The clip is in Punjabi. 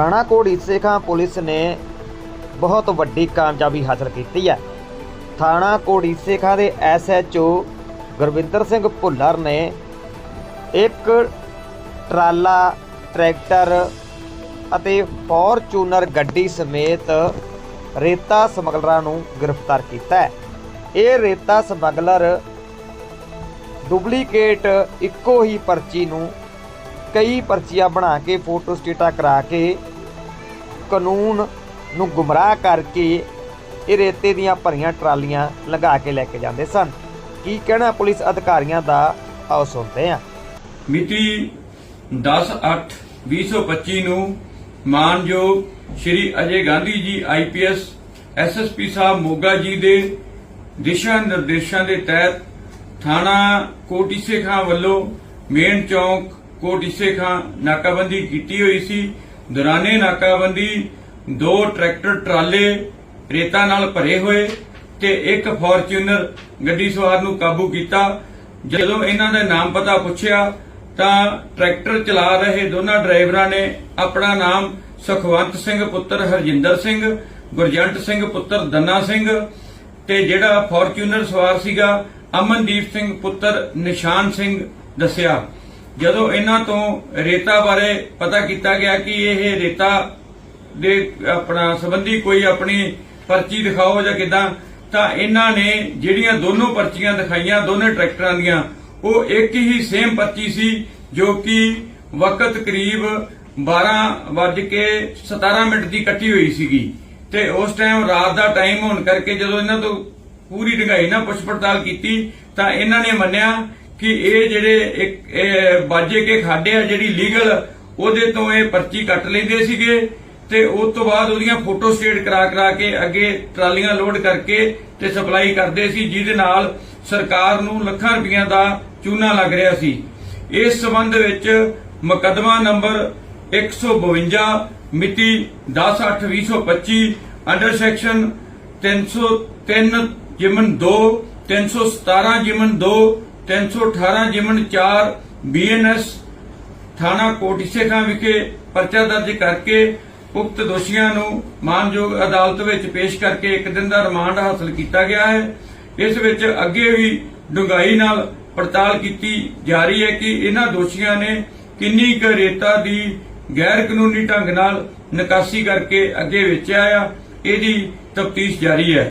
ਥਾਣਾ ਕੋੜੀ ਸੇਖਾਂ ਪੁਲਿਸ ਨੇ ਬਹੁਤ ਵੱਡੀ ਕਾਮਯਾਬੀ ਹਾਸਲ ਕੀਤੀ ਹੈ। ਥਾਣਾ ਕੋੜੀ ਸੇਖਾਂ ਦੇ ਐਸਐਚਓ ਗੁਰਵਿੰਦਰ ਸਿੰਘ ਭੁੱਲਰ ਨੇ ਇੱਕ ਟਰਾਲਾ, ਟਰੈਕਟਰ ਅਤੇ ਫੋਰਚੂਨਰ ਗੱਡੀ ਸਮੇਤ ਰੇਤਾ ਸਮਗਲਰਾਂ ਨੂੰ ਗ੍ਰਿਫਤਾਰ ਕੀਤਾ ਹੈ। ਇਹ ਰੇਤਾ ਸਮਗਲਰ ਡੁਪਲੀਕੇਟ ਇੱਕੋ ਹੀ ਪਰਚੀ ਨੂੰ ਕਈ ਪਰਚੀਆਂ ਬਣਾ ਕੇ ਫੋਟੋ ਸਟੇਟਾ ਕਰਾ ਕੇ ਕਾਨੂੰਨ ਨੂੰ ਗੁੰਮਰਾਹ ਕਰਕੇ ਇਹ ਰੇਤੇ ਦੀਆਂ ਭਰੀਆਂ ਟਰਾਲੀਆਂ ਲਗਾ ਕੇ ਲੈ ਕੇ ਜਾਂਦੇ ਸਨ। ਕੀ ਕਹਿਣਾ ਪੁਲਿਸ ਅਧਿਕਾਰੀਆਂ ਦਾ ਆਓ ਸੁਣਦੇ ਹਾਂ। ਮਿਤੀ 10/8/2025 ਨੂੰ ਮਾਨਯੋਗ ਸ਼੍ਰੀ ਅਜੇ ਗਾਂਧੀ ਜੀ ਆਈਪੀਐਸ ਐਸਐਸਪੀ ਸਾਹਿਬ ਮੋਗਾ ਜੀ ਦੇ ਦਿਸ਼ਾ ਨਿਰਦੇਸ਼ਾਂ ਦੇ ਤਹਿਤ ਥਾਣਾ ਕੋਟੀਸੇ ਖਾਂ ਵੱਲੋਂ ਮੇਨ ਚੌਂਕ ਕੋਟੀਸੇ ਖਾਂ ਨਾਕਾਬੰਦੀ ਕੀਤੀ ਹੋਈ ਸੀ। ਦੌਰਾਨੇ ਨਾਕਾਬੰਦੀ, ਦੋ ਟਰੈਕਟਰ ਟਰਾਲੇ ਰੇਤਾ ਨਾਲ ਭਰੇ ਹੋਏ ਤੇ ਇੱਕ ਫੋਰਚੂਨਰ ਗੱਡੀ ਸਵਾਰ ਨੂੰ ਕਾਬੂ ਕੀਤਾ। ਜਦੋਂ ਇਹਨਾਂ ਦਾ ਨਾਮ ਪਤਾ ਪੁੱਛਿਆ, ਤਾਂ ਟਰੈਕਟਰ ਚਲਾ ਰਹੇ ਦੋਨਾਂ ਡਰਾਈਵਰਾਂ ਨੇ ਆਪਣਾ ਨਾਮ ਸੁਖਵੰਤ ਸਿੰਘ, ਪੁੱਤਰ ਹਰਜਿੰਦਰ ਸਿੰਘ, ਗੁਰਜੰਟ ਸਿੰਘ, ਪੁੱਤਰ ਦੰਨਾ ਸਿੰਘ ਤੇ ਜਿਹੜਾ ਫੋਰਚੂਨਰ ਸਵਾਰ ਸੀਗਾ, ਅਮਨਦੀਪ ਸਿੰਘ, ਪੁੱਤਰ ਨਿਸ਼ਾਨ ਸਿੰਘ ਦੱਸਿਆ। ਜਦੋਂ ਇਹਨਾਂ ਤੋਂ ਰੇਤਾ ਬਾਰੇ ਪਤਾ ਕੀਤਾ ਗਿਆ ਕਿ ਇਹ ਰੇਤਾ ਦੇ ਆਪਣਾ ਸੰਬੰਧੀ ਕੋਈ ਆਪਣੀ ਪਰਚੀ ਦਿਖਾਓ ਜਾਂ ਕਿਦਾਂ, ਤਾਂ ਇਹਨਾਂ ਨੇ ਜਿਹੜੀਆਂ ਦੋਨੋਂ ਪਰਚੀਆਂ ਦਿਖਾਈਆਂ, ਦੋਨੇ ਟਰੈਕਟਰਾਂ ਦੀਆਂ, ਉਹ ਇੱਕ ਹੀ ਸੇਮ ਪਰਚੀ ਸੀ ਜੋ ਕਿ ਵਕਤ ਕਰੀਬ 12 ਵੱਜ ਕੇ 17 ਮਿੰਟ ਦੀ ਕੱਟੀ ਹੋਈ ਸੀਗੀ। ਤੇ ਉਸ ਟਾਈਮ ਰਾਤ ਦਾ ਟਾਈਮ ਹੋਣ ਕਰਕੇ ਜਦੋਂ ਇਹਨਾਂ ਤੋਂ ਪੂਰੀ ਢੰਗਾਈ ਨਾਲ ਪੁੱਛ ਪੜਤਾਲ ਕੀਤੀ, ਤਾਂ ਇਹਨਾਂ ਨੇ ਮੰਨਿਆ ਕਿ ਇਹ ਜਿਹੜੇ ਇੱਕ ਬਾਜੇ ਕੇ ਖਾਡੇ ਆ ਜਿਹੜੀ ਲੀਗਲ, ਉਹਦੇ ਤੋਂ ਇਹ ਪਰਚੀ ਕੱਟ ਲੈਂਦੇ ਸੀਗੇ ਤੇ ਉਸ ਤੋਂ ਬਾਅਦ ਉਹਦੀਆਂ ਫੋਟੋ ਸਟੇਟ ਕਰਾ ਕਰਾ ਕੇ ਅੱਗੇ ਟਰਾਲੀਆਂ ਲੋਡ ਕਰਕੇ ਤੇ ਸਪਲਾਈ ਕਰਦੇ ਸੀ, ਜਿਹਦੇ ਨਾਲ ਸਰਕਾਰ ਨੂੰ ਲੱਖਾਂ ਰੁਪਈਆ ਦਾ ਚੂਨਾ ਲੱਗ ਰਿਹਾ ਸੀ। ਇਸ ਸਬੰਧ ਵਿੱਚ ਮੁਕੱਦਮਾ ਨੰਬਰ 152 ਮਿਤੀ 10/8/2025 ਅੰਡਰ ਸੈਕਸ਼ਨ 303 ਜਿਮਨ 2 317 ਜਿਮਨ 2 318 ਜਿਮਨ 4 ਬੀਐਨਐਸ ਥਾਣਾ ਕੋਟਿਸੇ ਸੇਖਾਂ ਵਿਖੇ ਪਰਚਾ ਦਰਜ ਕਰਕੇ ਉਕਤ ਦੋਸ਼ੀਆਂ ਨੂੰ ਮਾਨਯੋਗ ਅਦਾਲਤ ਵਿੱਚ ਪੇਸ਼ ਕਰਕੇ ਇੱਕ ਦਿਨ ਦਾ ਰਿਮਾਂਡ ਹਾਸਲ ਕੀਤਾ ਗਿਆ ਹੈ। ਇਸ ਵਿੱਚ ਅੱਗੇ ਵੀ ਡੂੰਘਾਈ ਨਾਲ ਪੜਤਾਲ ਕੀਤੀ ਜਾ ਰਹੀ ਹੈ ਕਿ ਇਹਨਾਂ ਦੋਸ਼ੀਆਂ ਨੇ ਕਿੰਨੀ ਕੁ ਰੇਤਾ ਦੀ ਗੈਰ ਕਾਨੂੰਨੀ ਢੰਗ ਨਾਲ ਨਿਕਾਸੀ ਕਰਕੇ ਅੱਗੇ ਵੇਚਿਆ ਆ, ਇਹਦੀ ਤਫਤੀਸ਼ ਜਾਰੀ ਹੈ।